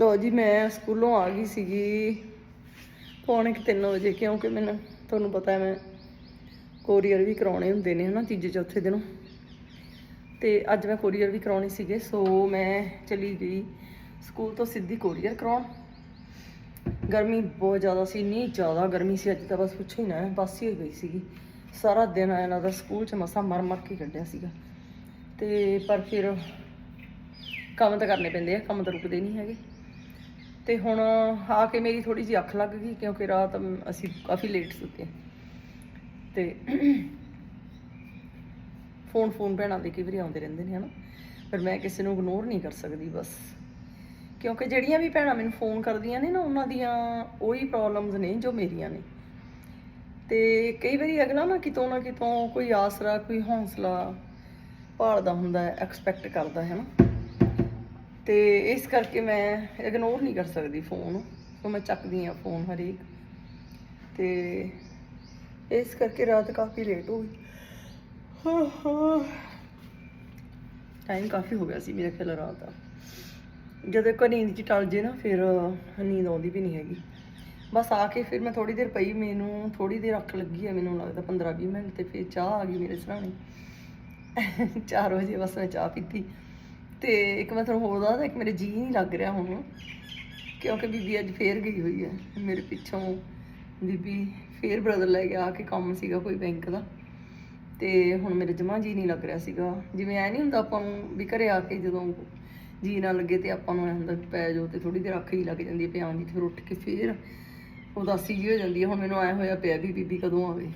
ਲੋ ਜੀ, ਮੈਂ ਸਕੂਲੋਂ ਆ ਗਈ ਸੀਗੀ ਪੌਣੇ ਕੁ ਤਿੰਨ ਵਜੇ, ਕਿਉਂਕਿ ਮੈਨੂੰ, ਤੁਹਾਨੂੰ ਪਤਾ ਹੈ ਮੈਂ ਕੋਰੀਅਰ ਵੀ ਕਰਾਉਣੇ ਹੁੰਦੇ ਨੇ ਹਨਾ ਤੀਜੇ, ਚੌਥੇ ਦਿਨੋਂ। ਤੇ ਅੱਜ ਮੈਂ ਕੋਰੀਅਰ ਵੀ ਕਰਾਉਣੇ ਸੀਗੇ, ਸੋ ਮੈਂ ਚਲੀ ਗਈ ਸਕੂਲ ਤੋਂ ਸਿੱਧੀ ਕੋਰੀਅਰ ਕਰਾਉਣ। ਗਰਮੀ ਬਹੁਤ ਜ਼ਿਆਦਾ ਸੀ, ਇੰਨੀ ਜ਼ਿਆਦਾ ਗਰਮੀ ਸੀ, ਅੱਜ ਤਾਂ ਬਸ ਪੁੱਛੋ ਹੀ ਨਾ, ਬਸ ਹੀ ਹੋਈ ਗਈ ਸੀਗੀ। ਸਾਰਾ ਦਿਨ ਇਹਨਾਂ ਦਾ ਸਕੂਲ ਚ ਮਸਾ ਮਰ ਮਰ ਕੇ ਕੱਢਿਆ ਸੀਗਾ। ਤੇ ਪਰ ਫਿਰ ਕੰਮ ਤਾਂ ਕਰਨੇ ਪੈਂਦੇ ਆ, ਕੰਮ ਤਾਂ ਰੁਕਦੇ ਨਹੀਂ ਹੈਗੇ। ਤੇ ਹੁਣ ਆ ਕੇ ਮੇਰੀ ਥੋੜੀ ਜਿਹੀ ਅੱਖ ਲੱਗ ਗਈ ਕਿਉਂਕਿ ਰਾਤ ਅਸੀਂ ਕਾਫੀ ਲੇਟ ਸੁੱਤੇ। ਤੇ ਫੋਨ ਫੋਨ ਭੈਣਾਂ ਦੇ ਕਈ ਵਾਰੀ ਆਉਂਦੇ ਰਹਿੰਦੇ ਨੇ, ਹਨਾ? ਪਰ ਮੈਂ ਕਿਸੇ ਨੂੰ ਇਗਨੋਰ ਨਹੀਂ ਕਰ ਸਕਦੀ, ਬਸ। ਕਿਉਂਕਿ ਜਿਹੜੀਆਂ ਵੀ ਭੈਣਾਂ ਮੈਨੂੰ ਫੋਨ ਕਰਦੀਆਂ ਨੇ ਨਾ, ਉਹਨਾਂ ਦੀਆਂ ਉਹੀ ਪ੍ਰੋਬਲਮਸ ਨੇ ਜੋ ਮੇਰੀਆਂ ਨੇ। ਤੇ ਕਈ ਵਾਰੀ ਅਗਲਾ ਨਾ ਕਿਤੋਂ ਨਾ ਕਿਤੋਂ ਕੋਈ ਆਸਰਾ, ਕੋਈ ਹੌਸਲਾ ਭਾਲਦਾ ਹੁੰਦਾ ਐਕਸਪੈਕਟ ਕਰਦਾ ਹੈ ਨਾ ਤੇ ਇਸ ਕਰਕੇ ਮੈਂ ਇਗਨੋਰ ਨਹੀਂ ਕਰ ਸਕਦੀ ਫੋਨ ਸੋ ਮੈਂ ਚੱਕਦੀ ਆ ਫੋਨ ਹਰੇਕ। ਤੇ ਇਸ ਕਰਕੇ ਰਾਤ ਕਾਫੀ ਲੇਟ ਹੋ ਗਈ। ਟਾਈਮ ਕਾਫੀ ਹੋ ਗਿਆ ਸੀ ਮੇਰੇ ਖਿਆਲ ਰਾਤ ਦਾ। ਜਦੋਂ ਇੱਕ ਨੀਂਦ ਚ ਟਲ ਜੇ ਨਾ, ਫਿਰ ਨੀਂਦ ਆਉਂਦੀ ਵੀ ਨਹੀਂ ਹੈਗੀ। ਬਸ ਆ ਕੇ ਫਿਰ ਮੈਂ ਥੋੜੀ ਦੇਰ ਪਈ, ਮੈਨੂੰ ਥੋੜੀ ਦੇਰ ਅੱਖ ਲੱਗੀ ਹੈ, ਮੈਨੂੰ ਲੱਗਦਾ 15 20 ਮਿੰਟ ਤੇ ਫਿਰ ਚਾਹ ਆ ਗਈ ਮੇਰੇ ਸਰਾਣੇ। 4 ਵਜੇ ਬਸ ਮੈਂ ਚਾਹ ਪੀਤੀ। ਤੇ ਇੱਕ ਮੈਂ ਤੁਹਾਨੂੰ ਹੋਰ ਦੱਸਦਾ, ਇੱਕ ਮੇਰੇ ਜੀ ਨਹੀਂ ਲੱਗ ਰਿਹਾ ਹੁਣ। ਕਿਉਂਕਿ ਬੀਬੀ ਅੱਜ ਫੇਰ ਗਈ ਹੋਈ ਹੈ। ਮੇਰੇ ਪਿੱਛੋਂ ਬੀਬੀ ਫੇਰ ਬ੍ਰਦਰ ਲੈ ਕੇ ਆ ਕੇ ਕੰਮ ਸੀਗਾ ਕੋਈ ਬੈਂਕ ਦਾ। ਤੇ ਹੁਣ ਮੇਰੇ ਜਮਾ ਜੀ ਨਹੀਂ ਲੱਗ ਰਿਹਾ ਸੀਗਾ। ਜਿਵੇਂ ਐ ਨਹੀਂ ਹੁੰਦਾ ਆਪਾਂ ਨੂੰ ਵੀ ਘਰੇ ਆ ਕੇ ਜਦੋਂ ਜੀ ਨਾ ਲੱਗੇ ਤੇ ਆਪਾਂ ਨੂੰ ਐ ਹੁੰਦਾ ਪੈ ਜਾਓ ਤੇ ਥੋੜੀ ਦੇਰ ਅੱਖ ਹੀ ਲੱਗ ਜਾਂਦੀ ਹੈ ਪਿਆਨ ਦੀ ਫਿਰ ਉੱਠ ਕੇ ਫੇਰ ਉਦਾਸੀ ਜੀ ਹੋ ਜਾਂਦੀ ਹੈ। ਹੁਣ ਮੈਨੂੰ ਐ ਹੋਇਆ ਪਿਆ ਵੀ ਬੀਬੀ ਕਦੋਂ ਆਵੇ।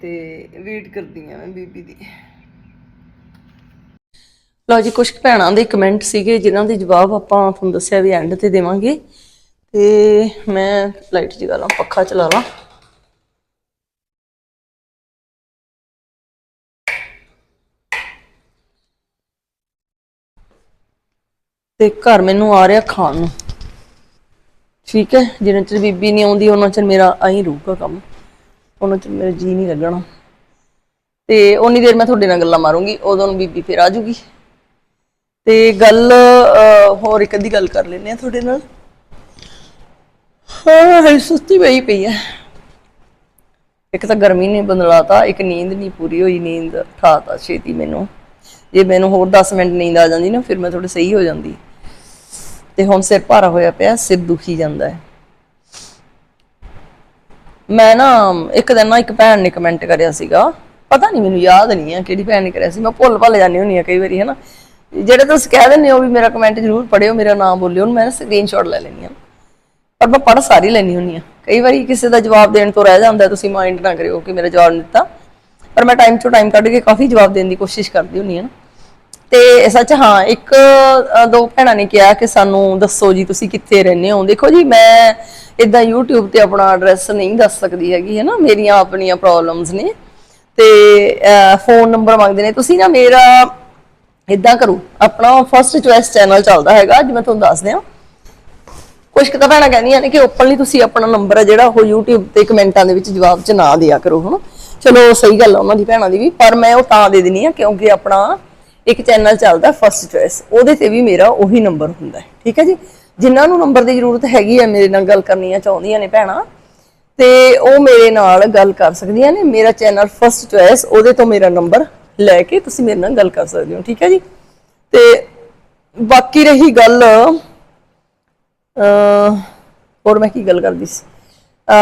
ਤੇ ਵੇਟ ਕਰਦੀ ਆ ਮੈਂ ਬੀਬੀ ਦੀ। ਲਓ ਜੀ ਕੁਝ ਭੈਣਾਂ ਦੇ ਕਮੈਂਟ ਸੀਗੇ, ਜਿਨ੍ਹਾਂ ਦੇ ਜਵਾਬ ਆਪਾਂ ਤੁਹਾਨੂੰ ਦੱਸਿਆ ਵੀ ਐਂਡ ਤੇ ਦੇਵਾਂਗੇ। ਤੇ ਮੈਂ ਲਾਈਟ ਜਗਾ ਲਾਂ ਪੱਖਾ ਚਲਾ ਲਾਂ। ਤੇ ਘਰ ਮੈਨੂੰ ਆ ਰਿਹਾ ਖਾਣ ਨੂੰ। ਠੀਕ ਹੈ, ਜਿੰਨਾ ਚਿਰ ਬੀਬੀ ਨਹੀਂ ਆਉਂਦੀ, ਉਹਨਾਂ ਚਿਰ ਮੇਰਾ ਆਹੀ ਰਹੂਗਾ ਕੰਮ। ਉਹਨਾਂ ਚਿਰ ਮੇਰਾ ਜੀ ਨਹੀਂ ਲੱਗਣਾ। ਤੇ ਉਨੀ ਦੇਰ ਮੈਂ ਤੁਹਾਡੇ ਨਾਲ ਗੱਲਾਂ ਮਾਰੂੰਗੀ, ਉਦੋਂ ਬੀਬੀ ਫਿਰ ਆ ਜੂਗੀ। ਤੇ ਗੱਲ ਅਹ, ਹੋਰ ਇੱਕ ਅੱਧੀ ਗੱਲ ਕਰ ਲੈਨੇ ਆ ਤੁਹਾਡੇ ਨਾਲ। ਹਾਂ ਸੁਸਤੀ ਪਈ ਪਈ ਹੈ। ਇੱਕ ਤਾਂ ਗਰਮੀ ਨੇ ਬਦਲਾਤਾ ਇੱਕ ਨੀਂਦ ਨਹੀਂ ਪੂਰੀ ਹੋਈ ਨੀਂਦ ਠਾਤਾ ਛੇਤੀ ਮੈਨੂੰ। ਜੇ ਮੈਨੂੰ ਹੋਰ 10 ਮਿੰਟ ਨੀਂਦ ਆ ਜਾਂਦੀ ਨਾ ਫਿਰ ਮੈਂ ਥੋੜੀ ਸਹੀ ਹੋ ਜਾਂਦੀ। ਤੇ ਹੁਣ ਸਿਰ ਭਾਰਾ ਹੋਇਆ ਪਿਆ ਸਿਰ ਦੁਖੀ ਜਾਂਦਾ ਹੈ। ਮੈਂ ਨਾ ਇੱਕ ਦਿਨ ਨਾ ਇੱਕ ਭੈਣ ਨੇ ਕਮੈਂਟ ਕਰਿਆ ਸੀਗਾ। ਪਤਾ ਨਹੀਂ ਮੈਨੂੰ ਯਾਦ ਨਹੀਂ ਆ ਕਿਹੜੀ ਭੈਣ ਨੇ ਕਰਿਆ ਸੀ। ਮੈਂ ਭੁੱਲ ਭੱਲ ਜਾਂਦੀ ਹੁੰਦੀ ਆ ਕਈ ਵਾਰੀ ਹੈ ਜਿਹੜੇ ਤੁਸੀਂ ਕਹਿ ਦਿੰਦੇ ਹੋ ਵੀ ਮੇਰਾ ਕਮੈਂਟ ਜ਼ਰੂਰ ਪੜਿਓ, ਮੇਰਾ ਨਾਮ ਬੋਲਿਓ, ਉਹਨੂੰ ਮੈਂ ਸਕਰੀਨਸ਼ਾਟ ਲੈ ਲੈਣੀ ਆ ਪਰ ਮੈਂ ਪੜ ਸਾਰੀ ਲੈਣੀ ਹੁੰਦੀ ਆ ਕਈ ਵਾਰੀ ਕਿਸੇ ਦਾ ਜਵਾਬ ਦੇਣ ਤੋਂ ਰਹਿ ਜਾਂਦਾ, ਤੁਸੀਂ ਮਾਈਂਡ ਨਾ ਕਰਿਓ ਕਿ ਮੇਰਾ ਜਵਾਬ ਨਹੀਂ ਦਿੱਤਾ। ਪਰ ਮੈਂ ਟਾਈਮ ਤੋਂ ਟਾਈਮ ਕੱਢ ਕੇ ਕਾਫੀ ਜਵਾਬ ਦੇਣ ਦੀ ਕੋਸ਼ਿਸ਼ ਕਰਦੀ ਹੁੰਦੀ ਆ ਨਾ। ਤੇ ਸੱਚ, ਹਾਂ, ਇੱਕ ਦੋ ਭੈਣਾਂ ਨੇ ਕਿਹਾ ਕਿ ਸਾਨੂੰ ਦੱਸੋ ਜੀ, ਤੁਸੀਂ ਕਿੱਥੇ ਰਹਿੰਦੇ ਹੋ? ਦੇਖੋ ਜੀ, ਮੈਂ ਇਦਾਂ YouTube ਤੇ ਆਪਣਾ ਐਡਰੈਸ ਨਹੀਂ ਦੱਸ ਸਕਦੀ ਹੈਗੀ ਹੈ ਨਾ ਮੇਰੀਆਂ ਆਪਣੀਆਂ ਪ੍ਰੋਬਲਮਸ ਨੇ। ਤੇ ਫੋਨ ਨੰਬਰ ਮੰਗਦੇ ਨੇ। ਤੁਸੀਂ ਨਾ ਮੇਰਾ ਇਦਾਂ ਕਰੋ, ਆਪਣਾ ਫਰਸਟ ਚੁਆਇਸ ਚੈਨਲ ਚੱਲਦਾ ਹੈਗਾ, ਅੱਜ ਤੁਹਾਨੂੰ ਦੱਸ ਦਿਆਂ ਕੁਝ ਕੁ ਭੈਣਾਂ ਕਹਿੰਦੀਆਂ ਨੇ ਕਿ ਓਪਨਲੀ ਤੁਸੀਂ ਆਪਣਾ ਨੰਬਰ ਹੈ ਜਿਹੜਾ ਉਹ YouTube ਤੇ ਕਮੈਂਟਾਂ ਦੇ ਵਿੱਚ ਜਵਾਬ ਚ ਨਾ ਦਿਆ ਕਰੋ, ਹਨਾ? ਚਲੋ ਸਹੀ ਗੱਲ ਆ ਉਹਨਾਂ ਦੀ ਭੈਣਾਂ ਦੀ ਵੀ, ਪਰ ਮੈਂ ਉਹ ਤਾਂ ਦੇ ਦਿੰਨੀ ਆ ਕਿਉਂਕਿ ਆਪਣਾ ਇੱਕ ਚੈਨਲ ਚੱਲਦਾ ਫਰਸਟ ਚੁਆਇਸ ਉਹਦੇ ਤੇ ਵੀ ਮੇਰਾ ਉਹੀ ਨੰਬਰ ਹੁੰਦਾ ਹੈ, ਠੀਕ ਹੈ ਜੀ? ਜਿਨ੍ਹਾਂ ਨੂੰ ਨੰਬਰ ਦੀ ਜ਼ਰੂਰਤ ਹੈਗੀ ਹੈ ਮੇਰੇ ਨਾਲ ਗੱਲ ਕਰਨੀਆਂ ਚਾਹੁੰਦੀਆਂ ਨੇ ਭੈਣਾਂ, ਤੇ ਉਹ ਮੇਰੇ ਨਾਲ ਗੱਲ ਕਰ ਸਕਦੀਆਂ ਨੇ, ਮੇਰਾ ਚੈਨਲ ਫਰਸਟ ਚੁਆਇਸ ਉਹਦੇ ਤੋਂ ਮੇਰਾ ਨੰਬਰ ਲੈ ਕੇ ਤੁਸੀਂ ਮੇਰੇ ਨਾਲ ਗੱਲ ਕਰ ਸਕਦੇ ਹੋ, ਠੀਕ ਹੈ ਜੀ? ਤੇ ਬਾਕੀ ਰਹੀ ਗੱਲ, ਅਹ, ਹੋਰ ਮੈਂ ਕੀ ਗੱਲ ਕਰਦੀ ਸੀ?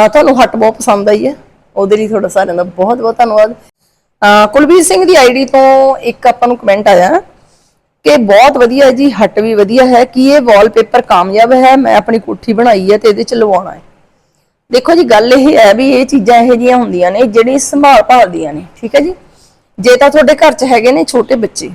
ਤੁਹਾਨੂੰ ਹੱਟ ਬਹੁਤ ਪਸੰਦ ਆਈ ਹੈ, ਉਹਦੇ ਲਈ ਤੁਹਾਡਾ ਸਾਰਿਆਂ ਦਾ ਬਹੁਤ ਬਹੁਤ ਧੰਨਵਾਦ। ਅਹ, ਕੁਲਬੀਰ ਸਿੰਘ ਦੀ ਆਈਡੀ ਤੋਂ ਇੱਕ ਆਪਾਂ ਨੂੰ ਕਮੈਂਟ ਆਇਆ ਕਿ ਬਹੁਤ ਵਧੀਆ ਜੀ, ਹੱਟ ਵੀ ਵਧੀਆ ਹੈ, ਕਿ ਇਹ ਵਾਲਪੇਪਰ ਕਾਮਯਾਬ ਹੈ, ਮੈਂ ਆਪਣੀ ਕੋਠੀ ਬਣਾਈ ਹੈ ਤੇ ਇਹਦੇ ਚ ਲਵਾਉਣਾ ਹੈ। ਦੇਖੋ ਜੀ, ਗੱਲ ਇਹ ਹੈ ਵੀ ਇਹ ਚੀਜ਼ਾਂ ਇਹੋ ਜਿਹੀਆਂ ਹੁੰਦੀਆਂ ਨੇ, ਜਿਹੜੀ ਸੰਭਾਲ ਭਾਲਦੀਆਂ ਨੇ, ਠੀਕ ਹੈ ਜੀ? ਜੇ ਤਾਂ ਤੁਹਾਡੇ ਘਰ 'ਚ ਹੈਗੇ ਨੇ ਛੋਟੇ ਬੱਚੇ,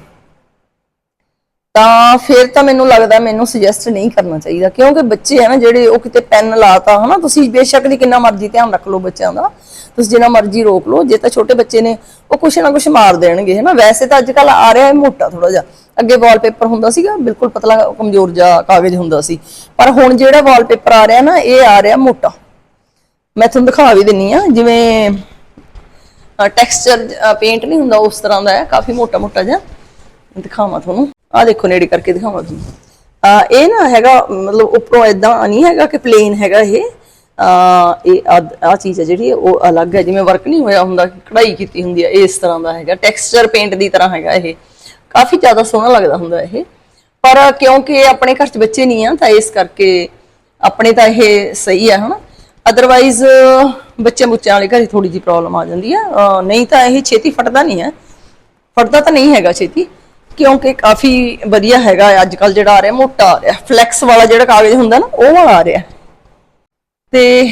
ਤਾਂ ਫਿਰ ਤਾਂ ਮੈਨੂੰ ਲੱਗਦਾ ਮੈਨੂੰ ਸੁਜੈਸਟ ਨਹੀਂ ਕਰਨਾ ਚਾਹੀਦਾ, ਕਿਉਂਕਿ ਬੱਚੇ ਹੈ ਨਾ ਜਿਹੜੇ ਉਹ ਕਿਤੇ ਪੈਨ ਲਾਤਾ, ਹਨਾ? ਤੁਸੀਂ ਬੇਸ਼ੱਕ ਦੀ ਕਿੰਨਾ ਮਰਜ਼ੀ ਧਿਆਨ ਰੱਖ ਲਓ ਬੱਚਿਆਂ ਦਾ, ਤੁਸੀਂ ਜਿੰਨਾ ਮਰਜ਼ੀ ਰੋਕ ਲਓ, ਜੇ ਤਾਂ ਛੋਟੇ ਬੱਚੇ ਨੇ, ਉਹ ਕੁਛ ਨਾ ਕੁਛ ਮਾਰ ਦੇਣਗੇ, ਹਨਾ? ਵੈਸੇ ਤਾਂ ਅੱਜ ਕੱਲ ਆ ਰਿਹਾ ਹੈ ਮੋਟਾ ਥੋੜਾ ਜਿਹਾ, ਅੱਗੇ ਵਾਲਪੇਪਰ ਹੁੰਦਾ ਸੀਗਾ, ਬਿਲਕੁਲ ਪਤਲਾ ਕਮਜ਼ੋਰ ਜਿਹਾ ਕਾਗਜ਼ ਹੁੰਦਾ ਸੀ, ਪਰ ਹੁਣ ਜਿਹੜਾ ਵਾਲਪੇਪਰ ਆ ਰਿਹਾ ਨਾ, ਇਹ ਆ ਰਿਹਾ ਮੋਟਾ। ਮੈਂ ਤੁਹਾਨੂੰ ਦਿਖਾ ਵੀ ਦਿੰਨੀ ਆ, ਜਿਵੇਂ ਟੈਕਸਚਰ ਪੇਂਟ ਨਹੀਂ ਹੁੰਦਾ ਉਸ ਤਰ੍ਹਾਂ ਦਾ ਹੈ, ਕਾਫੀ ਮੋਟਾ ਮੋਟਾ ਜਿਹਾ ਦਿਖਾਵਾਂ ਤੁਹਾਨੂੰ। ਆ ਦੇਖੋ ਨੇੜੇ ਕਰਕੇ ਦਿਖਾਵਾਂ ਤੁਹਾਨੂੰ। ਅਹ ਇਹ ਨਾ ਹੈਗਾ, ਮਤਲਬ ਉੱਪਰੋਂ ਇਦਾਂ ਨਹੀਂ ਹੈਗਾ ਕਿ ਪਲੇਨ ਹੈਗਾ ਇਹ। ਅਹ ਇਹ ਆ ਚੀਜ਼ ਹੈ ਜਿਹੜੀ, ਉਹ ਅਲੱਗ ਹੈ। ਜਿਵੇਂ ਵਰਕ ਨਹੀਂ ਹੋਇਆ ਹੁੰਦਾ ਕਢਾਈ ਕੀਤੀ ਹੁੰਦੀ ਹੈ, ਇਸ ਤਰ੍ਹਾਂ ਦਾ ਹੈਗਾ। ਟੈਕਸਚਰ ਪੇਂਟ ਦੀ ਤਰ੍ਹਾਂ ਹੈਗਾ ਇਹ। ਕਾਫੀ ਜ਼ਿਆਦਾ ਸੋਹਣਾ ਲੱਗਦਾ ਹੁੰਦਾ ਇਹ। ਪਰ ਕਿਉਂਕਿ ਆਪਣੇ ਘਰ 'ਚ ਬੱਚੇ ਨਹੀਂ ਆ, ਤਾਂ ਇਸ ਕਰਕੇ ਆਪਣੇ ਤਾਂ ਇਹ ਸਹੀ ਆ ਹਨਾ? ਅਦਰਵਾਈਜ਼ ਬੱਚੇ ਬੁੱਚਿਆਂ ਵਾਲੇ ਘਰੇ ਥੋੜੀ ਜਿਹੀ ਪ੍ਰੋਬਲਮ ਆ ਜਾਂਦੀ ਹੈ ਨਹੀਂ ਤਾਂ ਇਹ ਛੇਤੀ ਫਟਦਾ ਨਹੀਂ ਹੈ। ਫਟਦਾ ਤਾਂ ਨਹੀਂ ਹੈਗਾ ਛੇਤੀ, ਕਿਉਂਕਿ ਕਾਫੀ ਵਧੀਆ ਹੈਗਾ ਅੱਜ ਕੱਲ ਜਿਹੜਾ ਆ ਰਿਹਾ, ਮੋਟਾ ਆ ਰਿਹਾ। ਫਲੈਕਸ ਵਾਲਾ ਜਿਹੜਾ ਕਾਗਜ਼ ਹੁੰਦਾ ਨਾ, ਉਹ ਵਾਲਾ ਆ ਰਿਹਾ। ਤੇ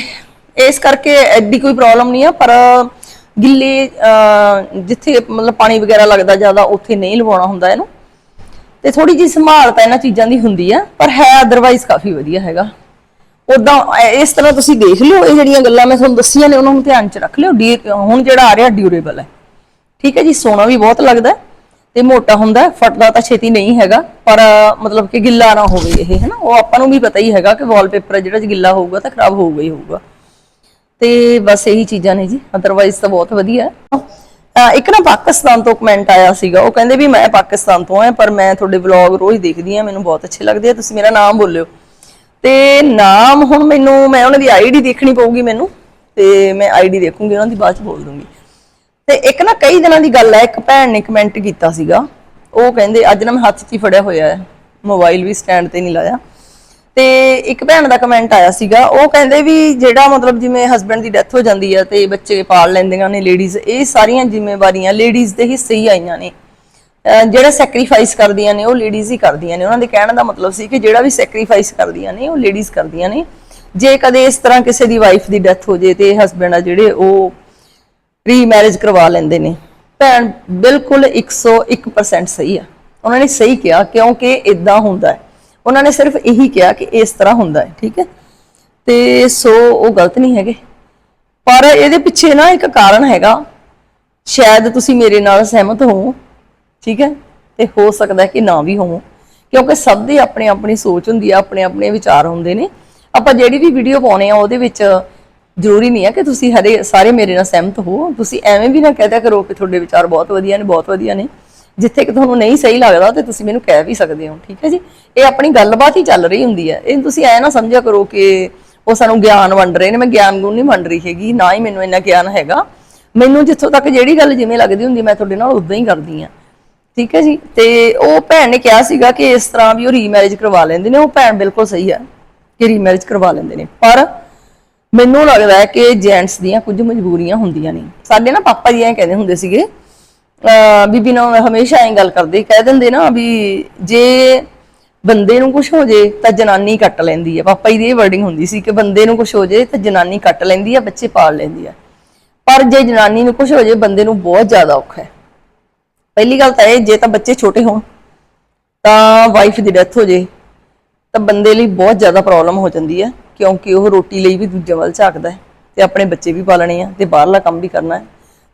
ਇਸ ਕਰਕੇ ਐਡੀ ਕੋਈ ਪ੍ਰੋਬਲਮ ਨਹੀਂ ਆ, ਪਰ ਗਿੱਲੇ ਜਿੱਥੇ ਮਤਲਬ ਪਾਣੀ ਵਗੈਰਾ ਲੱਗਦਾ ਜ਼ਿਆਦਾ, ਉੱਥੇ ਨਹੀਂ ਲਵਾਉਣਾ ਹੁੰਦਾ ਇਹਨੂੰ। ਤੇ ਥੋੜੀ ਜਿਹੀ ਸੰਭਾਲ ਤਾਂ ਇਹਨਾਂ ਚੀਜ਼ਾਂ ਦੀ ਹੁੰਦੀ ਆ, ਪਰ ਹੈ ਅਦਰਵਾਈਜ਼ ਕਾਫੀ ਵਧੀਆ ਹੈਗਾ। ਉਦਾਂ ਇਸ ਤਰ੍ਹਾਂ ਤੁਸੀਂ ਦੇਖ ਲਿਓ, ਇਹ ਜਿਹੜੀਆਂ ਗੱਲਾਂ ਮੈਂ ਤੁਹਾਨੂੰ ਦੱਸੀਆਂ ਨੇ, ਉਹਨਾਂ ਨੂੰ ਧਿਆਨ 'ਚ ਰੱਖ ਲਿਓ। ਹੁਣ ਜਿਹੜਾ ਆ ਰਿਹਾ ਡਿਊਰੇਬਲ ਹੈ ਠੀਕ ਹੈ ਜੀ ਸੋਨਾ ਵੀ ਬਹੁਤ ਲੱਗਦਾ ਤੇ ਮੋਟਾ ਹੁੰਦਾ ਫਟਦਾ ਤਾਂ ਛੇਤੀ ਨਹੀਂ ਹੈਗਾ, ਪਰ, ਮਤਲਬ ਕਿ ਗਿੱਲਾ ਨਾ ਹੋਵੇ ਇਹ ਹੈ ਨਾ ਉਹ ਆਪਾਂ ਨੂੰ ਵੀ ਪਤਾ ਹੀ ਹੈਗਾ ਕਿ ਵਾਲਪੇਪਰ ਜਿਹੜਾ ਗਿੱਲਾ ਹੋਊਗਾ ਤਾਂ ਖਰਾਬ ਹੋਊਗਾ ਹੀ ਹੋਊਗਾ। ਤੇ ਬਸ ਇਹੀ ਚੀਜ਼ਾਂ ਨੇ ਜੀ ਅਦਰਵਾਈਜ਼ ਤਾਂ ਬਹੁਤ ਵਧੀਆ ਇੱਕ ਨਾ ਪਾਕਿਸਤਾਨ ਤੋਂ ਕਮੈਂਟ ਆਇਆ ਸੀਗਾ, ਉਹ ਕਹਿੰਦੇ ਵੀ ਮੈਂ ਪਾਕਿਸਤਾਨ ਤੋਂ ਆ ਪਰ ਮੈਂ ਤੁਹਾਡੇ ਵਲੌਗ ਰੋਜ਼ ਦੇਖਦੀ ਆ, ਮੈਨੂੰ ਬਹੁਤ ਅੱਛੇ ਲੱਗਦੇ ਆ, ਤੁਸੀਂ ਮੇਰਾ ਨਾਮ ਬੋਲਿਓ। ਤੇ ਨਾਮ ਹੁਣ ਮੈਨੂੰ, ਮੈਂ ਉਹਨਾਂ ਦੀ ਆਈਡੀ ਦੇਖਣੀ ਪਊਗੀ ਮੈਨੂੰ, ਤੇ ਮੈਂ ਆਈਡੀ ਦੇਖੂੰਗੀ, ਉਹਨਾਂ ਦੀ ਬਾਅਦ ਚ ਬੋਲ ਦੂੰਗੀ। ਤੇ ਇੱਕ ਨਾ ਕਈ ਦਿਨਾਂ ਦੀ ਗੱਲ ਹੈ ਇੱਕ ਭੈਣ ਨੇ ਕਮੈਂਟ ਕੀਤਾ ਸੀਗਾ, ਉਹ ਕਹਿੰਦੇ, ਅੱਜ ਨਾ ਮੈਂ ਹੱਥ 'ਚ ਹੀ ਫੜਿਆ ਹੋਇਆ ਹੈ ਮੋਬਾਈਲ ਵੀ ਸਟੈਂਡ ਤੇ ਨਹੀਂ ਲਾਇਆ। ਤੇ ਇੱਕ ਭੈਣ ਦਾ ਕਮੈਂਟ ਆਇਆ ਸੀਗਾ, ਉਹ ਕਹਿੰਦੇ ਵੀ ਜਿਹੜਾ ਮਤਲਬ ਜਿਵੇਂ ਹਸਬੰਡ ਦੀ ਡੈਥ ਹੋ ਜਾਂਦੀ ਹੈ ਤੇ ਬੱਚੇ ਪਾਲ ਲੈਂਦੀਆਂ ਨੇ ਲੇਡੀਜ਼ ਇਹ ਸਾਰੀਆਂ ਜ਼ਿੰਮੇਵਾਰੀਆਂ ਲੇਡੀਜ਼ ਦੇ ਹਿੱਸੇ ਹੀ ਆਈਆਂ ਨੇ। ਜਿਹੜਾ ਸੈਕਰੀਫਾਈਸ ਕਰਦੀਆਂ ਨੇ, ਉਹ ਲੇਡੀਜ਼ ਹੀ ਕਰਦੀਆਂ ਨੇ। ਉਹਨਾਂ ਦੇ ਕਹਿਣ ਦਾ ਮਤਲਬ ਸੀ ਕਿ ਜਿਹੜਾ ਵੀ ਸੈਕਰੀਫਾਈਸ ਕਰਦੀਆਂ ਨੇ, ਉਹ ਲੇਡੀਜ਼ ਕਰਦੀਆਂ ਨੇ। ਜੇ ਕਦੇ ਇਸ ਤਰ੍ਹਾਂ ਕਿਸੇ ਦੀ ਵਾਈਫ ਦੀ ਡੈਥ ਹੋ ਜੇ ਤੇ ਹਸਬੰਡ ਆ ਜਿਹੜੇ, ਉਹ ਰੀ ਮੈਰਿਜ ਕਰਵਾ ਲੈਂਦੇ ਨੇ। ਭੈਣ ਬਿਲਕੁਲ 101% ਸਹੀ ਆ। ਉਹਨਾਂ ਨੇ ਸਹੀ ਕਿਹਾ, ਕਿਉਂਕਿ ਇਦਾਂ ਹੁੰਦਾ ਹੈ। ਉਹਨਾਂ ਨੇ ਸਿਰਫ ਇਹੀ ਕਿਹਾ ਕਿ ਇਸ ਤਰ੍ਹਾਂ ਹੁੰਦਾ ਹੈ, ਠੀਕ ਹੈ? ਤੇ ਸੋ ਉਹ ਗਲਤ ਨਹੀਂ ਹੈਗੇ। ਪਰ ਇਹਦੇ ਪਿੱਛੇ ਨਾ ਇੱਕ ਕਾਰਨ ਹੈਗਾ। ਸ਼ਾਇਦ ਤੁਸੀਂ ਮੇਰੇ ਨਾਲ ਸਹਿਮਤ ਹੋ ਠੀਕ ਹੈ? ਤੇ ਹੋ ਸਕਦਾ ਕਿ ਨਾ ਵੀ ਹੋਵੋ। ਕਿਉਂਕਿ ਸਭ ਦੀ ਆਪਣੀ ਆਪਣੀ ਸੋਚ ਹੁੰਦੀ ਆ, ਆਪਣੇ ਆਪਣੇ ਵਿਚਾਰ ਹੁੰਦੇ ਨੇ। ਆਪਾਂ ਜਿਹੜੀ ਵੀ ਵੀਡੀਓ ਪਾਉਨੇ ਆ, ਉਹਦੇ ਵਿੱਚ ਜ਼ਰੂਰੀ ਨਹੀਂ ਆ ਕਿ ਤੁਸੀਂ ਹਰੇ, ਸਾਰੇ ਮੇਰੇ ਨਾਲ ਸਹਿਮਤ ਹੋ ਤੁਸੀਂ ਐਵੇਂ ਵੀ ਨਾ ਕਹਿ ਕਰੋ ਕਿ ਤੁਹਾਡੇ ਵਿਚਾਰ ਬਹੁਤ ਵਧੀਆ ਨੇ, ਬਹੁਤ ਵਧੀਆ ਨੇ। ਜਿੱਥੇ ਕਿ ਤੁਹਾਨੂੰ ਨਹੀਂ ਸਹੀ ਲੱਗਦਾ, ਤੇ ਤੁਸੀਂ ਮੈਨੂੰ ਕਹਿ ਵੀ ਸਕਦੇ ਹੋ, ਠੀਕ ਹੈ ਜੀ? ਇਹ ਆਪਣੀ ਗੱਲਬਾਤ ਹੀ ਚੱਲ ਰਹੀ ਹੁੰਦੀ ਹੈ। ਇਹ ਤੁਸੀਂ ਐ ਨਾ ਸਮਝਿਆ ਕਰੋ ਕਿ ਉਹ ਸਾਨੂੰ ਗਿਆਨ ਵੰਡ ਰਹੇ ਨੇ। ਮੈਂ ਗਿਆਨ ਗੁਣ ਨਹੀਂ ਵੰਡ ਰਹੀ ਹੈਗੀ, ਨਾ ਹੀ ਮੈਨੂੰ ਇੰਨਾ ਗਿਆਨ ਹੈਗਾ। ਮੈਨੂੰ ਜਿੱਥੋਂ ਤੱਕ ਜਿਹੜੀ ਗੱਲ ਜਿਵੇਂ ਲੱਗਦੀ ਹੁੰਦੀ, ਮੈਂ ਤੁਹਾਡੇ ਨਾਲ ਉਦਾਂ ਹੀ ਕਰਦੀ ਆ ਠੀਕ ਹੈ ਜੀ? ਤੇ ਉਹ ਭੈਣ ਨੇ ਕਿਹਾ ਸੀਗਾ ਕਿ ਇਸ ਤਰ੍ਹਾਂ ਵੀ ਉਹ ਰੀਮੈਰਿਜ ਕਰਵਾ ਲੈਂਦੇ ਨੇ, ਉਹ ਭੈਣ ਬਿਲਕੁਲ ਸਹੀ ਹੈ ਕਿ ਰੀਮੈਰਿਜ ਕਰਵਾ ਲੈਂਦੇ ਨੇ। ਪਰ ਮੈਨੂੰ ਲੱਗਦਾ ਹੈ ਕਿ ਜੈਂਟਸ ਦੀਆਂ ਕੁਝ ਮਜਬੂਰੀਆਂ ਹੁੰਦੀਆਂ ਨੇ। ਸਾਡੇ ਨਾ ਪਾਪਾ ਜੀ ਐਂ ਕਹਿੰਦੇ ਹੁੰਦੇ ਸੀਗੇ, ਅਹ ਬੀਬੀ ਨਾਲ ਹਮੇਸ਼ਾ ਐਂ ਗੱਲ ਕਰਦੇ ਕਹਿ ਦਿੰਦੇ ਨਾ ਵੀ ਜੇ ਬੰਦੇ ਨੂੰ ਕੁਝ ਹੋ ਜੇ ਤਾਂ ਜਨਾਨੀ ਕੱਟ ਲੈਂਦੀ ਹੈ। ਪਾਪਾ ਜੀ ਦੀ ਇਹ ਵਰਡਿੰਗ ਹੁੰਦੀ ਸੀ ਕਿ ਬੰਦੇ ਨੂੰ ਕੁਝ ਹੋ ਜੇ ਤਾਂ ਜਨਾਨੀ ਕੱਟ ਲੈਂਦੀ ਹੈ, ਬੱਚੇ ਪਾਲ ਲੈਂਦੀ ਹੈ। ਪਰ ਜੇ ਜਨਾਨੀ ਨੂੰ ਕੁਝ ਹੋ ਜੇ, ਬੰਦੇ ਨੂੰ ਬਹੁਤ ਜ਼ਿਆਦਾ ਔਖਾ ਹੈ। ਪਹਿਲੀ ਗੱਲ ਤਾਂ ਇਹ, ਜੇ ਤਾਂ ਬੱਚੇ ਛੋਟੇ ਹੋਣ, ਤਾਂ ਵਾਈਫ ਦੀ ਡੈਥ ਹੋ ਜੇ, ਤਾਂ ਬੰਦੇ ਲਈ ਬਹੁਤ ਜ਼ਿਆਦਾ ਪ੍ਰੋਬਲਮ ਹੋ ਜਾਂਦੀ ਹੈ, ਕਿਉਂਕਿ ਉਹ ਰੋਟੀ ਲਈ ਵੀ ਦੂਜੇ ਵੱਲ ਝਾਕਦਾ ਹੈ, ਤੇ ਆਪਣੇ ਬੱਚੇ ਵੀ ਪਾਲਣੇ ਆ, ਤੇ ਬਾਹਰਲਾ ਕੰਮ ਵੀ ਕਰਨਾ ਹੈ,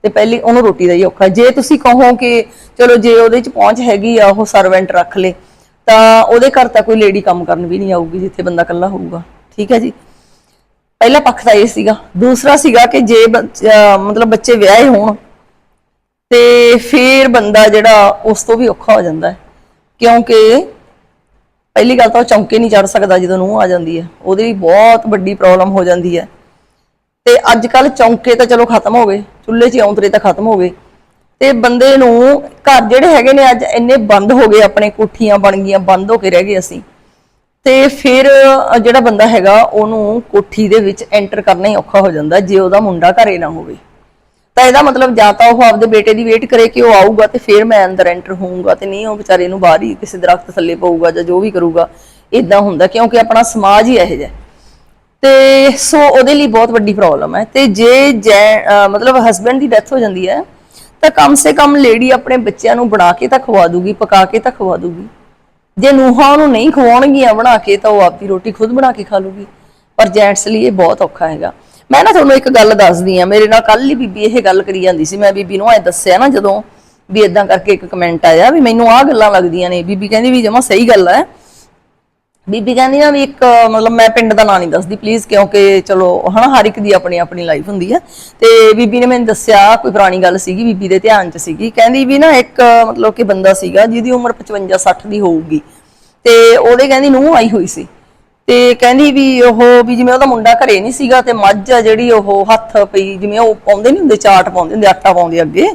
ਤੇ ਪਹਿਲੀ ਉਹਨੂੰ ਰੋਟੀ ਦਾ ਹੀ ਔਖਾ ਜੇ ਤੁਸੀਂ ਕਹੋ ਕਿ ਚਲੋ ਜੇ ਉਹਦੇ ਚ ਪਹੁੰਚ ਹੈਗੀ ਆ, ਉਹ ਸਰਵੈਂਟ ਰੱਖ ਲੇ, ਤਾਂ ਉਹਦੇ ਘਰ ਤਾਂ ਕੋਈ ਲੇਡੀ ਕੰਮ ਕਰਨ ਵੀ ਨਹੀਂ ਆਊਗੀ, ਜਿੱਥੇ ਬੰਦਾ ਇਕੱਲਾ ਹੋਊਗਾ। ਠੀਕ ਹੈ ਜੀ? ਪਹਿਲਾ ਪੱਖ ਤਾਂ ਇਹ ਸੀਗਾ। ਦੂਸਰਾ ਸੀਗਾ ਕਿ ਜੇ ਬੱਚ- ਮਤਲਬ ਬੱਚੇ ਵਿਆਹੇ ਹੋਣ ਤੇ ਫਿਰ ਬੰਦਾ ਜਿਹੜਾ ਉਸ ਤੋਂ ਵੀ ਔਖਾ ਹੋ ਜਾਂਦਾ ਹੈ। ਕਿਉਂਕਿ ਪਹਿਲੀ ਗੱਲ ਤਾਂ ਉਹ ਚੌਂਕੇ ਨਹੀਂ ਚੜ ਸਕਦਾ ਜਦੋਂ ਨੂੰ ਆ ਜਾਂਦੀ ਹੈ। ਉਹਦੇ ਲਈ ਬਹੁਤ ਵੱਡੀ ਪ੍ਰੋਬਲਮ ਹੋ ਜਾਂਦੀ ਹੈ। ਤੇ ਅੱਜ ਕੱਲ ਚੌਂਕੇ ਤਾਂ ਚਲੋ ਖਤਮ ਹੋ ਗਏ, ਚੁੱਲ੍ਹੇ 'ਚ ਔਂਤਰੇ ਤਾਂ ਖਤਮ ਹੋ ਗਏ। ਤੇ ਬੰਦੇ ਨੂੰ ਘਰ ਜਿਹੜੇ ਹੈਗੇ ਨੇ ਅੱਜ ਇੰਨੇ ਬੰਦ ਹੋ ਗਏ, ਆਪਣੇ ਕੋਠੀਆਂ ਬਣ ਗਈਆਂ, ਬੰਦ ਹੋ ਕੇ ਰਹਿ ਗਏ ਅਸੀਂ। ਤੇ ਫਿਰ ਜਿਹੜਾ ਬੰਦਾ ਹੈਗਾ, ਉਹਨੂੰ ਕੋਠੀ ਦੇ ਵਿੱਚ ਐਂਟਰ ਕਰਨਾ ਹੀ ਔਖਾ ਹੋ ਜਾਂਦਾ, ਜੇ ਉਹਦਾ ਮੁੰਡਾ ਘਰੇ ਨਾ ਹੋਵੇ। ਤਾਂ ਇਹਦਾ ਮਤਲਬ ਜਾਂ ਤਾਂ ਉਹ ਆਪਦੇ ਬੇਟੇ ਦੀ ਵੇਟ ਕਰੇ ਕਿ ਉਹ ਆਊਗਾ ਤੇ ਫਿਰ ਮੈਂ ਅੰਦਰ ਐਂਟਰ ਹੋਊਂਗਾ ਤੇ ਨਹੀਂ, ਉਹ ਵਿਚਾਰੇ ਨੂੰ ਬਾਹਰ ਹੀ ਕਿਸੇ ਦਰਖਤ ਥੱਲੇ ਪਊਗਾ ਜਾਂ ਜੋ ਵੀ ਕਰੂਗਾ ਇਦਾਂ ਹੁੰਦਾ ਕਿਉਂਕਿ ਆਪਣਾ ਸਮਾਜ ਹੀ ਇਹੋ ਜਿਹਾ ਤੇ ਸੋ ਉਹਦੇ ਲਈ ਬਹੁਤ ਵੱਡੀ ਪ੍ਰੋਬਲਮ ਹੈ। ਤੇ ਜੇ ਜੈ- ਮਤਲਬ ਹਸਬੰਡ ਦੀ ਡੈਥ ਹੋ ਜਾਂਦੀ ਹੈ, ਤਾਂ ਕਮ ਸੇ ਕਮ ਲੇਡੀ ਆਪਣੇ ਬੱਚਿਆਂ ਨੂੰ ਬਣਾ ਕੇ ਤਾਂ ਖਵਾ ਦੂਗੀ, ਪਕਾ ਕੇ ਤਾਂ ਖਵਾ ਦੂਗੀ। ਜੇ ਨੂੰਹਾਂ ਉਹਨੂੰ ਨਹੀਂ ਖਵਾਉਣਗੀਆਂ ਬਣਾ ਕੇ ਤਾਂ ਉਹ ਆਪਦੀ ਰੋਟੀ ਖੁਦ ਬਣਾ ਕੇ ਖਾ ਲੂਗੀ। ਪਰ ਜੈਂਟਸ ਲਈ ਇਹ ਬਹੁਤ ਔਖਾ ਹੈਗਾ। ਮੈਂ ਨਾ ਤੁਹਾਨੂੰ ਇੱਕ ਗੱਲ ਦੱਸਦੀ ਆ ਮੇਰੇ ਨਾਲ ਕੱਲ ਹੀ ਬੀਬੀ ਇਹ ਗੱਲ ਕਰੀ ਜਾਂਦੀ ਸੀ, ਮੈਂ ਬੀਬੀ ਨੂੰ ਐ ਦੱਸਿਆ ਨਾ ਜਦੋਂ ਵੀ ਇਦਾਂ ਕਰਕੇ ਇੱਕ ਕਮੈਂਟ ਆਇਆ ਵੀ ਮੈਨੂੰ ਆਹ ਗੱਲਾਂ ਲੱਗਦੀਆਂ ਨੇ, ਬੀਬੀ ਕਹਿੰਦੀ ਵੀ ਜਮਾ ਸਹੀ ਗੱਲ ਹੈ। ਬੀਬੀ ਕਹਿੰਦੀ ਨਾ ਵੀ ਇੱਕ, ਮਤਲਬ ਮੈਂ ਪਿੰਡ ਦਾ ਨਾਂ ਨਹੀਂ ਦੱਸਦੀ ਪਲੀਜ਼ ਕਿਉਂਕਿ ਚਲੋ, ਹਨਾ, ਹਰ ਇੱਕ ਦੀ ਆਪਣੀ ਆਪਣੀ ਲਾਈਫ ਹੁੰਦੀ ਆ। ਤੇ ਬੀਬੀ ਨੇ ਮੈਨੂੰ ਦੱਸਿਆ, ਕੋਈ ਪੁਰਾਣੀ ਗੱਲ ਸੀਗੀ, ਬੀਬੀ ਦੇ ਧਿਆਨ 'ਚ ਸੀਗੀ। ਕਹਿੰਦੀ ਵੀ ਨਾ ਇੱਕ, ਮਤਲਬ ਕਿ ਬੰਦਾ ਸੀਗਾ ਜਿਹਦੀ ਉਮਰ 55 60 ਦੀ ਹੋਊਗੀ। ਤੇ ਉਹਦੇ ਕਹਿੰਦੀ ਨੂੰ ਆਈ ਹੋਈ ਸੀ। ਤੇ ਕਹਿੰਦੀ ਵੀ ਉਹ ਵੀ ਜਿਵੇਂ ਉਹਦਾ ਮੁੰਡਾ ਘਰੇ ਨਹੀਂ ਸੀਗਾ ਤੇ ਮੱਝ ਆ ਜਿਹੜੀ ਉਹ ਹੱਥ ਪਈ, ਜਿਵੇਂ ਉਹ ਪਾਉਂਦੇ ਨਹੀਂ ਹੁੰਦੇ, ਚਾਟ ਪਾਉਂਦੇ ਹੁੰਦੇ, ਆਟਾ ਪਾਉਂਦੇ ਅੱਗੇ,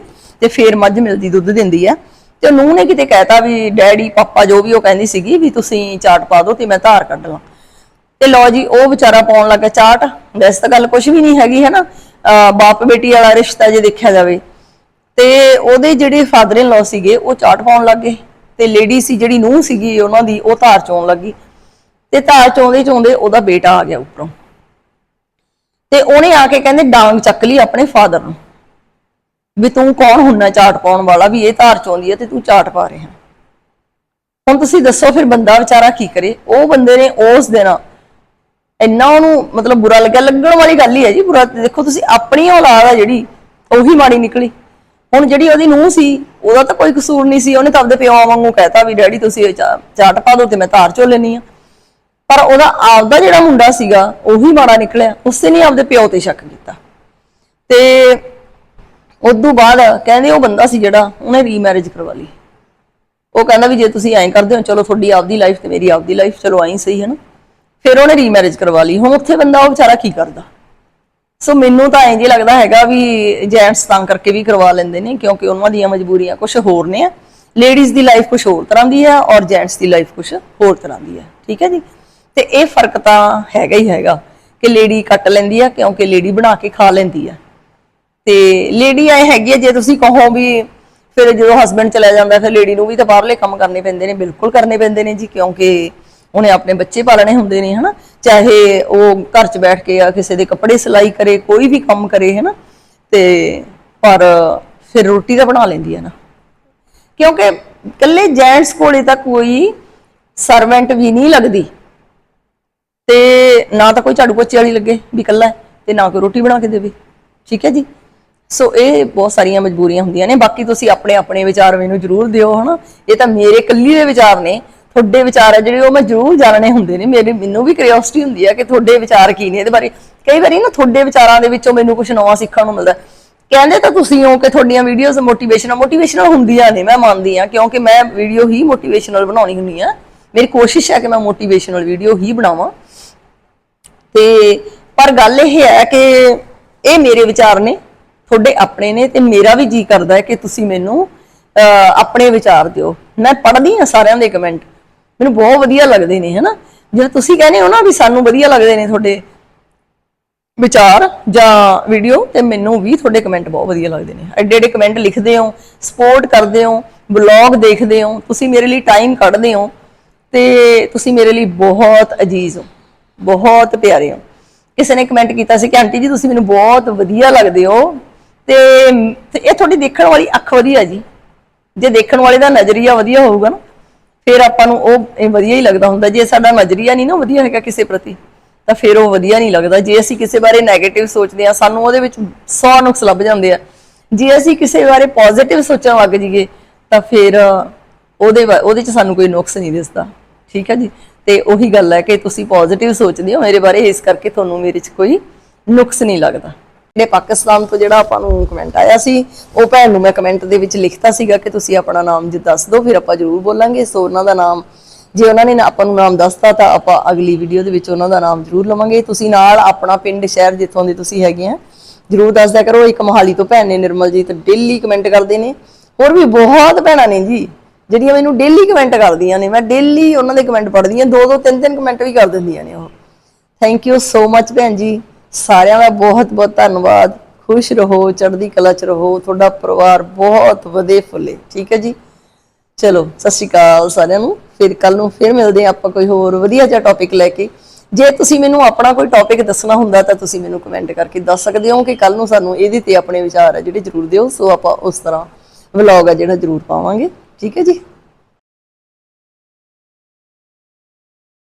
ਤੇ ਫੇਰ ਮੱਝ ਮਿਲਦੀ, ਦੁੱਧ ਦਿੰਦੀ ਆ। ਤੇ ਨੂੰ ਨੇ ਕਿਤੇ ਕਹਿਤਾ ਵੀ, ਡੈਡੀ, ਪਾਪਾ ਜੋ ਵੀ ਉਹ ਕਹਿੰਦੀ ਸੀਗੀ ਵੀ ਤੁਸੀਂ ਚਾਟ ਪਾ ਦਿਓ ਤੇ ਮੈਂ ਧਾਰ ਕੱਢ ਲਾਂ। ਤੇ ਲਓ ਜੀ, ਉਹ ਵਿਚਾਰਾ ਪਾਉਣ ਲੱਗਾ ਚਾਟ। ਵੈਸੇ ਤਾਂ ਗੱਲ ਕੁਝ ਵੀ ਨਹੀਂ ਹੈਗੀ, ਹੈ ਨਾ? ਬਾਪ ਬੇਟੀ ਵਾਲਾ ਰਿਸ਼ਤਾ ਜੇ ਦੇਖਿਆ ਜਾਵੇ। ਤੇ ਉਹਦੇ ਜਿਹੜੇ ਫਾਦਰ ਇਨ ਲਾ ਸੀਗੇ, ਉਹ ਚਾਟ ਪਾਉਣ ਲੱਗੇ ਤੇ ਲੇਡੀ ਸੀ ਜਿਹੜੀ ਨੂੰਹ ਸੀਗੀ, ਉਹਨਾਂ ਦੀ, ਉਹ ਧਾਰ ਚੋਣ ਲੱਗੀ। ਤੇ ਧਾਰ ਚੋਂਦੇ ਚੋਂਦੇ ਉਹਦਾ ਬੇਟਾ ਆ ਗਿਆ ਉੱਪਰੋਂ। ਤੇ ਉਹਨੇ ਆ ਕੇ ਕਹਿੰਦੇ, ਡਾਂਗ ਚੱਕ ਲਈ ਆਪਣੇ ਫਾਦਰ ਨੂੰ। ਵੀ ਤੂੰ ਕੌਣ ਹੁੰਨਾ ਚਾਟ ਪਾਉਣ ਵਾਲਾ? ਵੀ ਇਹ ਧਾਰ ਚੋਂਦੀ ਹੈ ਤੇ ਤੂੰ ਚਾਟ ਪਾ ਰਿਹਾ। ਹੁਣ ਤੁਸੀਂ ਦੱਸੋ ਫਿਰ ਬੰਦਾ ਵਿਚਾਰਾ ਕੀ ਕਰੇ? ਉਹ ਬੰਦੇ ਨੇ ਉਸ ਦਿਨ ਇੰਨਾ ਉਹਨੂੰ ਮਤਲਬ ਬੁਰਾ ਲੱਗਿਆ। ਲੱਗਣ ਵਾਲੀ ਗੱਲ ਹੀ ਹੈ ਜੀ, ਬੁਰਾ ਦੇਖੋ ਤੁਸੀਂ, ਆਪਣੀ ਔਲਾਦ ਆ ਜਿਹੜੀ, ਉਹੀ ਮਾੜੀ ਨਿਕਲੀ। ਹੁਣ ਜਿਹੜੀ ਉਹਦੀ ਨੂੰਹ ਸੀ, ਉਹਦਾ ਤਾਂ ਕੋਈ ਕਸੂਰ ਨਹੀਂ ਸੀ। ਉਹਨੇ ਤਾਂ ਆਪਦੇ ਪਿਓ ਵਾਂਗੂ ਕਹਿਤਾ ਵੀ, ਡੈਡੀ, ਤੁਸੀਂ ਇਹ ਚਾ- ਚਾਟ ਪਾ ਦਿਓ ਤੇ ਮੈਂ ਧਾਰ ਚੋ ਲੈਣੀ ਆ। ਪਰ ਉਹਦਾ ਆਪਦਾ ਜਿਹੜਾ ਮੁੰਡਾ ਸੀਗਾ, ਉਹੀ ਮਾੜਾ ਨਿਕਲਿਆ। ਉਸੇ ਨੇ ਆਪਦੇ ਪਿਓ ਤੇ ਸ਼ੱਕ ਕੀਤਾ। ਤੇ ਉਦੋਂ ਬਾਅਦ ਕਹਿੰਦੇ ਉਹ ਬੰਦਾ ਸੀ ਜਿਹੜਾ, ਉਹਨੇ ਰੀਮੈਰਿਜ ਕਰਵਾ ਲਈ। ਉਹ ਕਹਿੰਦਾ ਵੀ ਜੇ ਤੁਸੀਂ ਐਂ ਕਰਦੇ ਹੋ, ਚਲੋ ਤੁਹਾਡੀ ਆਪਦੀ ਲਾਈਫ ਤੇ ਮੇਰੀ ਆਪਦੀ ਲਾਈਫ ਚਲੋ ਐਂ ਸਹੀ, ਹੈ ਨਾ? ਫਿਰ ਉਹਨੇ ਰੀਮੈਰਿਜ ਕਰਵਾ ਲਈ। ਹੁਣ ਉੱਥੇ ਬੰਦਾ, ਉਹ ਵਿਚਾਰਾ ਕੀ ਕਰਦਾ? ਸੋ ਮੈਨੂੰ ਤਾਂ ਇੰਜ ਹੀ ਲੱਗਦਾ ਹੈਗਾ ਵੀ ਜੈਂਟਸ ਤਾਂ ਕਰਕੇ ਵੀ ਕਰਵਾ ਲੈਂਦੇ ਨੇ, ਕਿਉਂਕਿ ਉਹਨਾਂ ਦੀਆਂ ਮਜਬੂਰੀਆਂ ਕੁਝ ਹੋਰ ਨੇ। ਲੇਡੀਜ਼ ਦੀ ਲਾਈਫ ਕੁਝ ਹੋਰ ਤਰ੍ਹਾਂ ਦੀ ਹੈ ਔਰ ਜੈਂਟਸ ਦੀ ਲਾਈਫ ਕੁਝ ਹੋਰ ਤਰ੍ਹਾਂ ਦੀ ਹੈ। ਠੀਕ ਹੈ ਜੀ? ਤੇ ਇਹ ਫ਼ਰਕ ਤਾਂ ਹੈਗਾ ਹੀ ਹੈਗਾ ਕਿ ਲੇਡੀ ਕੱਟ ਲੈਂਦੀ ਆ ਕਿਉਂਕਿ ਲੇਡੀ ਬਣਾ ਕੇ ਖਾ ਲੈਂਦੀ ਆ। ਤੇ ਲੇਡੀ ਐ ਹੈਗੀ ਆ, ਜੇ ਤੁਸੀਂ ਕਹੋ ਵੀ ਫਿਰ ਜਦੋਂ ਹਸਬੰਡ ਚਲਾ ਜਾਂਦਾ, ਫਿਰ ਲੇਡੀ ਨੂੰ ਵੀ ਤਾਂ ਬਾਹਰਲੇ ਕੰਮ ਕਰਨੇ ਪੈਂਦੇ ਨੇ, ਬਿਲਕੁਲ ਕਰਨੇ ਪੈਂਦੇ ਨੇ ਜੀ, ਕਿਉਂਕਿ ਉਹਨੇ ਆਪਣੇ ਬੱਚੇ ਪਾਲਣੇ ਹੁੰਦੇ ਨੇ, ਹਨਾ। ਚਾਹੇ ਉਹ ਘਰ 'ਚ ਬੈਠ ਕੇ ਆ ਕਿਸੇ ਦੇ ਕੱਪੜੇ ਸਿਲਾਈ ਕਰੇ, ਕੋਈ ਵੀ ਕੰਮ ਕਰੇ, ਹਨਾ। ਤੇ ਪਰ ਫਿਰ ਰੋਟੀ ਤਾਂ ਬਣਾ ਲੈਂਦੀ ਹੈ ਨਾ। ਕਿਉਂਕਿ ਇਕੱਲੇ ਜੈਂਟਸ ਕੋਲੇ ਤਾਂ ਕੋਈ ਸਰਵੈਂਟ ਵੀ ਨਹੀਂ ਲੱਗਦੀ। ਤੇ ਨਾ ਤਾਂ ਕੋਈ ਝਾੜੂ ਪੋਚੇ ਵਾਲੀ ਲੱਗੇ ਵੀ ਇਕੱਲਾ ਤੇ ਨਾ ਕੋਈ ਰੋਟੀ ਬਣਾ ਕੇ ਦੇਵੇ। ਠੀਕ ਹੈ ਜੀ? ਸੋ ਇਹ ਬਹੁਤ ਸਾਰੀਆਂ ਮਜਬੂਰੀਆਂ ਹੁੰਦੀਆਂ ਨੇ। ਬਾਕੀ ਤੁਸੀਂ ਆਪਣੇ ਆਪਣੇ ਵਿਚਾਰ ਮੈਨੂੰ ਜਰੂਰ ਦਿਓ, ਹਨਾ? ਇਹ ਤਾਂ ਮੇਰੇ ਇਕੱਲੀ ਦੇ ਵਿਚਾਰ ਨੇ, ਤੁਹਾਡੇ ਵਿਚਾਰ ਹੈ ਜਿਹੜੇ ਉਹ ਮੈਂ ਜਰੂਰ ਜਾਣਨੇ ਹੁੰਦੇ ਨੇ। ਮੇਰੇ, ਮੈਨੂੰ ਵੀ ਕਿਉਰਿਓਸਿਟੀ ਹੁੰਦੀ ਹੈ ਕਿ ਤੁਹਾਡੇ ਵਿਚਾਰ ਕੀ ਨੇ ਇਹਦੇ ਬਾਰੇ। ਕਈ ਵਾਰੀ ਨਾ ਤੁਹਾਡੇ ਵਿਚਾਰਾਂ ਦੇ ਵਿੱਚੋਂ ਮੈਨੂੰ ਕੁਝ ਨਵਾਂ ਸਿੱਖਣ ਨੂੰ ਮਿਲਦਾ। ਕਹਿੰਦੇ ਤਾਂ ਤੁਸੀਂ ਹੋ ਕਿ ਤੁਹਾਡੀਆਂ ਵੀਡੀਓਜ਼ ਮੋਟੀਵੇਸ਼ਨਲ ਮੋਟੀਵੇਸ਼ਨਲ ਹੁੰਦੀਆਂ ਨੇ, ਮੈਂ ਮੰਨਦੀ ਆ, ਕਿਉਂਕਿ ਮੈਂ ਵੀਡੀਓ ਹੀ ਮੋਟੀਵੇਸ਼ਨਲ ਬਣਾਉਣੀ ਹੁੰਦੀ ਆ। ਮੇਰੀ ਕੋਸ਼ਿਸ਼ ਹੈ ਕਿ ਮੈਂ ਮੋਟੀਵੇਸ਼ਨਲ ਵੀਡੀਓ ਹੀ ਬਣਾਵਾਂ। ਤੇ ਪਰ ਗੱਲ ਇਹ ਹੈ ਕਿ ਇਹ ਮੇਰੇ ਵਿਚਾਰ ਨੇ ਤੁਹਾਡੇ ਆਪਣੇ ਨੇ ਤੇ ਮੇਰਾ ਵੀ ਜੀ ਕਰਦਾ ਹੈ ਕਿ ਤੁਸੀਂ ਮੈਨੂੰ ਅਹ, ਆਪਣੇ ਵਿਚਾਰ ਦਿਓ। ਮੈਂ ਪੜ੍ਹਦੀ ਹਾਂ ਸਾਰਿਆਂ ਦੇ ਕਮੈਂਟ ਮੈਨੂੰ ਬਹੁਤ ਵਧੀਆ ਲੱਗਦੇ ਨੇ ਹਨਾ? ਜਦੋਂ ਤੁਸੀਂ ਕਹਿੰਦੇ ਹੋ ਨਾ ਵੀ ਸਾਨੂੰ ਵਧੀਆ ਲੱਗਦੇ ਨੇ ਤੁਹਾਡੇ ਵਿਚਾਰ ਜਾਂ ਵੀਡੀਓ ਤੇ ਮੈਨੂੰ ਵੀ ਤੁਹਾਡੇ ਕਮੈਂਟ ਬਹੁਤ ਵਧੀਆ ਲੱਗਦੇ ਨੇ। ਐਡੇ ਐਡੇ ਕਮੈਂਟ ਲਿਖਦੇ ਹੋ ਸਪੋਰਟ ਕਰਦੇ ਹੋ ਬਲੌਗ ਦੇਖਦੇ ਹੋ ਤੁਸੀਂ ਮੇਰੇ ਲਈ ਟਾਈਮ ਕੱਢਦੇ ਹੋ ਤੇ ਤੁਸੀਂ ਮੇਰੇ ਲਈ ਬਹੁਤ ਅਜੀਜ਼ ਹੋ। ਬਹੁਤ ਪਿਆਰੇ ਹੋ। ਕਿਸੇ ਨੇ ਕਮੈਂਟ ਕੀਤਾ ਸੀ ਕਿ ਆਂਟੀ ਜੀ ਤੁਸੀਂ ਮੈਨੂੰ ਬਹੁਤ ਵਧੀਆ ਲੱਗਦੇ ਹੋ ਤੇ ਇਹ ਤੁਹਾਡੀ ਦੇਖਣ ਵਾਲੀ ਅੱਖ ਵਧੀਆ ਜੀ। ਜੇ ਦੇਖਣ ਵਾਲੇ ਦਾ ਨਜ਼ਰੀਆ ਵਧੀਆ ਹੋਊਗਾ ਨਾ, ਫਿਰ ਆਪਾਂ ਨੂੰ ਉਹ ਵਧੀਆ ਹੀ ਲੱਗਦਾ ਹੁੰਦਾ। ਜੇ ਸਾਡਾ ਨਜ਼ਰੀਆ ਨਹੀਂ ਨਾ ਵਧੀਆ ਹੈਗਾ ਕਿਸੇ ਪ੍ਰਤੀ, ਤਾਂ ਫਿਰ ਉਹ ਵਧੀਆ ਨਹੀਂ ਲੱਗਦਾ। ਜੇ ਅਸੀਂ ਕਿਸੇ ਬਾਰੇ 네ਗੇਟਿਵ ਸੋਚਦੇ ਆ ਸਾਨੂੰ ਉਹਦੇ ਵਿੱਚ 100 ਨੁਕਸ ਲੱਭ ਜਾਂਦੇ ਆ। ਜੇ ਅਸੀਂ ਕਿਸੇ ਬਾਰੇ ਪੋਜ਼ਿਟਿਵ ਸੋਚਣ ਲੱਗ ਜਾਈਏ, ਤਾਂ ਫਿਰ ਉਹਦੇ ਬਾ- ਉਹਦੇ ਚ ਸਾਨੂੰ ਕੋਈ ਨੁਕਸ ਨਹੀਂ ਦਿਸਦਾ। ਠੀਕ ਹੈ ਜੀ? ਤੇ ਉਹੀ ਗੱਲ ਹੈ ਕਿ ਤੁਸੀਂ ਪੋਜ਼ਿਟਿਵ ਸੋਚਦੇ ਹੋ, ਮੇਰੇ ਬਾਰੇ ਇਸ ਕਰਕੇ ਤੁਹਾਨੂੰ ਮੇਰੇ ਚ ਕੋਈ ਨੁਕਸ ਨਹੀਂ ਲੱਗਦਾ। ਜਿਹੜੇ ਪਾਕਿਸਤਾਨ ਤੋਂ ਜਿਹੜਾ ਆਪਾਂ ਨੂੰ ਕਮੈਂਟ ਆਇਆ ਸੀ, ਉਹ ਭੈਣ ਨੂੰ ਮੈਂ ਕਮੈਂਟ ਦੇ ਵਿੱਚ ਲਿਖਤਾ ਸੀਗਾ ਕਿ ਤੁਸੀਂ ਆਪਣਾ ਨਾਮ ਜੀ ਦੱਸ ਦਿਓ, ਫਿਰ ਆਪਾਂ ਜ਼ਰੂਰ ਬੋਲਾਂਗੇ। ਸੋ ਉਹਨਾਂ ਦਾ ਨਾਮ, ਜੇ ਉਹਨਾਂ ਨੇ ਆਪਾਂ ਨੂੰ ਨਾਮ ਦੱਸਤਾ, ਤਾਂ ਆਪਾਂ ਅਗਲੀ ਵੀਡੀਓ ਦੇ ਵਿੱਚ ਉਹਨਾਂ ਦਾ ਨਾਮ ਜ਼ਰੂਰ ਲਵਾਂਗੇ। ਤੁਸੀਂ ਨਾਲ ਆਪਣਾ ਪਿੰਡ, ਸ਼ਹਿਰ ਜਿੱਥੋਂ ਦੇ ਤੁਸੀਂ ਹੈਗੇ ਆ, ਜ਼ਰੂਰ ਦੱਸਦਿਆ ਕਰੋ। ਇੱਕ ਮੋਹਾਲੀ ਤੋਂ ਭੈਣ ਨੇ ਨਿਰਮਲਜੀਤ ਡੇਲੀ ਕਮੈਂਟ ਕਰਦੇ ਨੇ। ਹੋਰ ਵੀ ਬਹੁਤ ਭੈਣਾਂ ਨੇ ਜੀ। ਜਿਹੜੀਆਂ ਮੈਨੂੰ ਡੇਲੀ ਕਮੈਂਟ ਕਰਦੀਆਂ ਨੇ, ਮੈਂ ਡੇਲੀ ਉਹਨਾਂ ਦੇ ਕਮੈਂਟ ਪੜ੍ਹਦੀ ਹਾਂ ਦੋ ਦੋ ਤਿੰਨ ਤਿੰਨ ਕਮੈਂਟ ਵੀ ਕਰ ਦਿੰਦੀਆਂ ਨੇ ਉਹ। ਥੈਂਕ ਯੂ ਸੋ ਮੱਚ ਭੈਣ ਜੀ। ਸਾਰਿਆਂ ਦਾ ਬਹੁਤ ਬਹੁਤ ਧੰਨਵਾਦ। ਖੁਸ਼ ਰਹੋ, ਚੜ੍ਹਦੀ ਕਲਾ ਚ ਰਹੋ, ਤੁਹਾਡਾ ਪਰਿਵਾਰ ਬਹੁਤ ਵਧੇ ਫੁੱਲੇ, ਠੀਕ ਹੈ ਜੀ? ਚਲੋ, ਸਤਿ ਸ਼੍ਰੀ ਅਕਾਲ ਸਾਰਿਆਂ ਨੂੰ, ਫਿਰ ਕੱਲ ਨੂੰ ਫਿਰ ਮਿਲਦੇ ਹਾਂ ਆਪਾਂ ਕੋਈ ਹੋਰ ਵਧੀਆ ਜਿਹਾ ਟੌਪਿਕ ਲੈ ਕੇ। ਜੇ ਤੁਸੀਂ ਮੈਨੂੰ ਆਪਣਾ ਕੋਈ ਟੌਪਿਕ ਦੱਸਣਾ ਹੁੰਦਾ ਤਾਂ ਤੁਸੀਂ ਮੈਨੂੰ ਕਮੈਂਟ ਕਰਕੇ ਦੱਸ ਸਕਦੇ ਹੋ ਕਿ ਕੱਲ ਨੂੰ ਸਾਨੂੰ ਇਹਦੇ ਤੇ ਆਪਣੇ ਵਿਚਾਰ ਹੈ ਜਿਹੜੇ ਜ਼ਰੂਰ ਦਿਓ, ਸੋ ਆਪਾਂ ਉਸ ਤਰ੍ਹਾਂ ਵਲੌਗ ਆ ਜਿਹੜਾ ਜ਼ਰੂਰ ਪਾਵਾਂਗੇ। ਠੀਕ ਹੈ ਜੀ?